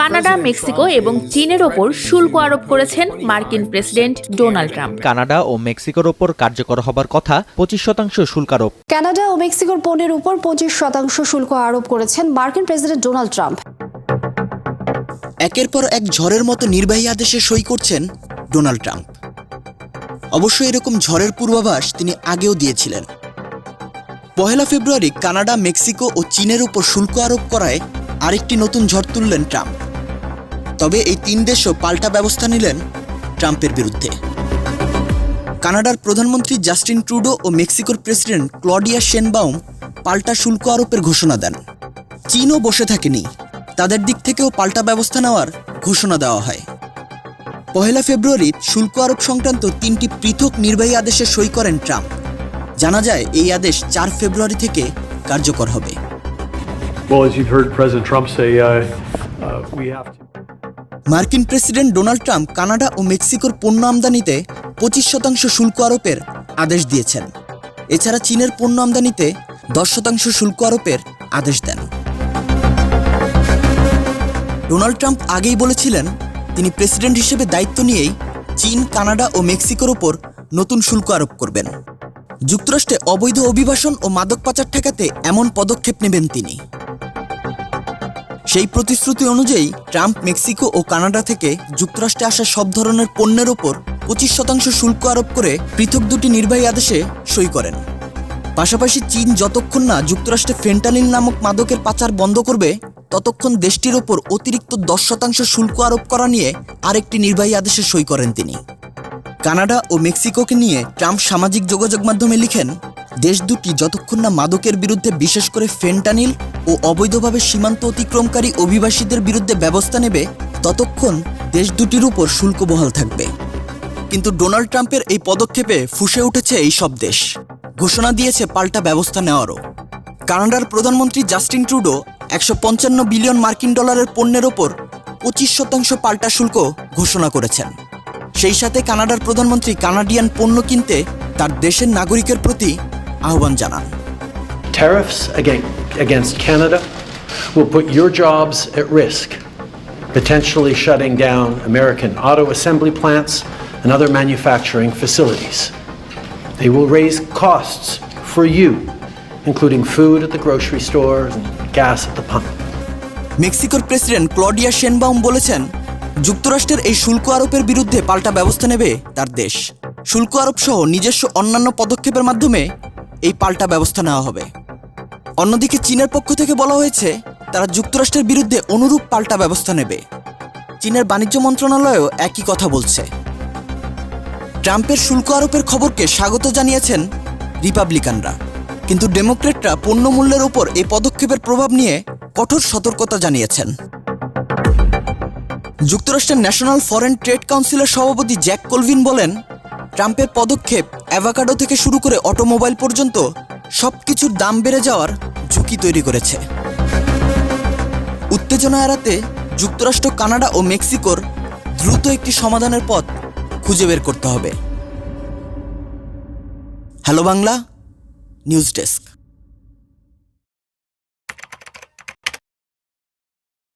Canada Mexico এবং চীনের ওপর শুল্ক আরোপ করেছেন মার্কিন প্রেসিডেন্ট ডোনাল্ড ট্রাম্প। কানাডা ও মেক্সিকোর ওপর কার্যকর হবার কথা পঁচিশ শতাংশ শুল্ক আরোপ। কানাডা ও মেক্সিকোর পণ্যের উপর পঁচিশ শতাংশ শুল্ক আরোপ করেছেন মার্কিন প্রেসিডেন্ট ডোনাল্ড ট্রাম্প। একের পর এক ঝড়ের মতো নির্বাহী আদেশে সই করছেন ডোনাল্ড ট্রাম্প। অবশ্য এরকম ঝড়ের পূর্বাভাস তিনি আগেও দিয়েছিলেন। পহেলা ফেব্রুয়ারি কানাডা মেক্সিকো ও চীনের উপর শুল্ক আরোপ করায় আরেকটি নতুন ঝড় তুললেন ট্রাম্প। তবে এই তিন দেশও পাল্টা ব্যবস্থা নিলেন ট্রাম্পের বিরুদ্ধে। কানাডার প্রধানমন্ত্রী জাস্টিন ট্রুডো ও মেক্সিকোর প্রেসিডেন্ট ক্লডিয়া শেনবাউম পাল্টা শুল্ক আরোপের ঘোষণা দেন। চীনও বসে থাকেনি। তাদের দিক থেকেও পাল্টা ব্যবস্থা নেওয়ার ঘোষণা দেওয়া হয়। পহেলা ফেব্রুয়ারি শুল্ক আরোপ সংক্রান্ত তিনটি পৃথক নির্বাহী আদেশে সই করেন ট্রাম্প। জানা যায় এই আদেশ চার ফেব্রুয়ারি থেকে কার্যকর হবে। Well, as you've heard President Trump say, uh, uh, we have to. মার্কিন প্রেসিডেন্ট ডোনাল্ড ট্রাম্প কানাডা ও মেক্সিকোর পণ্য আমদানিতে পঁচিশ শতাংশ শুল্ক আরোপের আদেশ দিয়েছেন। এছাড়া চীনের পণ্য আমদানিতে দশ শতাংশ শুল্ক আরোপের আদেশ দেন। ডোনাল্ড ট্রাম্প আগেই বলেছিলেন, তিনি প্রেসিডেন্ট হিসেবে দায়িত্ব নিয়েই চীন, কানাডা ও মেক্সিকোর ওপর নতুন শুল্ক আরোপ করবেন। যুক্তরাষ্ট্রে অবৈধ অভিবাসন ও মাদক পাচার ঠেকাতে এমন পদক্ষেপ নেবেন তিনি। সেই প্রতিশ্রুতি অনুযায়ী ট্রাম্প মেক্সিকো ও কানাডা থেকে যুক্তরাষ্ট্রে আসা সব ধরনের পণ্যের ওপর পঁচিশ শতাংশ শুল্ক আরোপ করে পৃথক দুটি নির্বাহী আদেশে সই করেন। পাশাপাশি চীন যতক্ষণ না যুক্তরাষ্ট্রে ফেন্টানিল নামক মাদকের পাচার বন্ধ করবে, ততক্ষণ দেশটির ওপর অতিরিক্ত দশ শতাংশ শুল্ক আরোপ করা নিয়ে আরেকটি নির্বাহী আদেশে সই করেন তিনি। কানাডা ও মেক্সিকোকে নিয়ে ট্রাম্প সামাজিক যোগাযোগ মাধ্যমে লিখেন, দেশ দুটি যতক্ষণ না মাদকের বিরুদ্ধে বিশেষ করে ফেন্টানিল ও অবৈধভাবে সীমান্ত অতিক্রমকারী অভিবাসীদের বিরুদ্ধে ব্যবস্থা নেবে, ততক্ষণ দেশ দুটির উপর শুল্ক বহাল থাকবে। কিন্তু ডোনাল্ড ট্রাম্পের এই পদক্ষেপে ফুসে উঠেছে এই সব দেশ। ঘোষণা দিয়েছে পাল্টা ব্যবস্থা নেওয়ারও। কানাডার প্রধানমন্ত্রী জাস্টিন ট্রুডো একশো পঞ্চান্ন বিলিয়ন মার্কিন ডলারের পণ্যের ওপর পঁচিশ শতাংশ পাল্টা শুল্ক ঘোষণা করেছেন। সেই সাথে কানাডার প্রধানমন্ত্রী কানাডিয়ান পণ্য কিনতে তার দেশের নাগরিকের প্রতি আহ্বান জানান। Tariffs against Canada will put your jobs at risk, potentially shutting down American auto assembly plants and other manufacturing facilities. They will raise costs for you, including food at the grocery store and gas at the pump. মেক্সিকোর president Claudia Sheinbaum বলেছেন যুক্তরাষ্ট্রের এই শুল্ক আরোপের বিরুদ্ধে পাল্টা ব্যবস্থা নেবে তার দেশ শুল্ক আরোপ সহ নিজস্ব অন্যান্য পদক্ষেপের মাধ্যমে এই পাল্টা ব্যবস্থা নেওয়া হবে অন্যদিকে চীনের পক্ষ থেকে বলা হয়েছে, তারা যুক্তরাষ্ট্রের বিরুদ্ধে অনুরূপ পাল্টা ব্যবস্থা নেবে। চীনের বাণিজ্য মন্ত্রণালয়ও একই কথা বলছে। ট্রাম্পের শুল্ক আরোপের খবরকে স্বাগত জানিয়েছেন রিপাবলিকানরা। কিন্তু ডেমোক্রেটরা পণ্য মূল্যের ওপর এই পদক্ষেপের প্রভাব নিয়ে কঠোর সতর্কতা জানিয়েছেন। যুক্তরাষ্ট্রের ন্যাশনাল ফরেন ট্রেড কাউন্সিলের সভাপতি জ্যাক কলভিন বলেন, ট্রাম্পের পদক্ষেপ অ্যাভাকাডো থেকে শুরু করে অটোমোবাইল পর্যন্ত সবকিছুর দাম বেড়ে যাওয়ার ঝুঁকি তৈরি করেছে। উত্তেজনা এড়াতে যুক্তরাষ্ট্র, কানাডা ও মেক্সিকোর দ্রুত একটি সমাধানের পথ খুঁজে বের করতে হবে। Hello Bangla, news desk.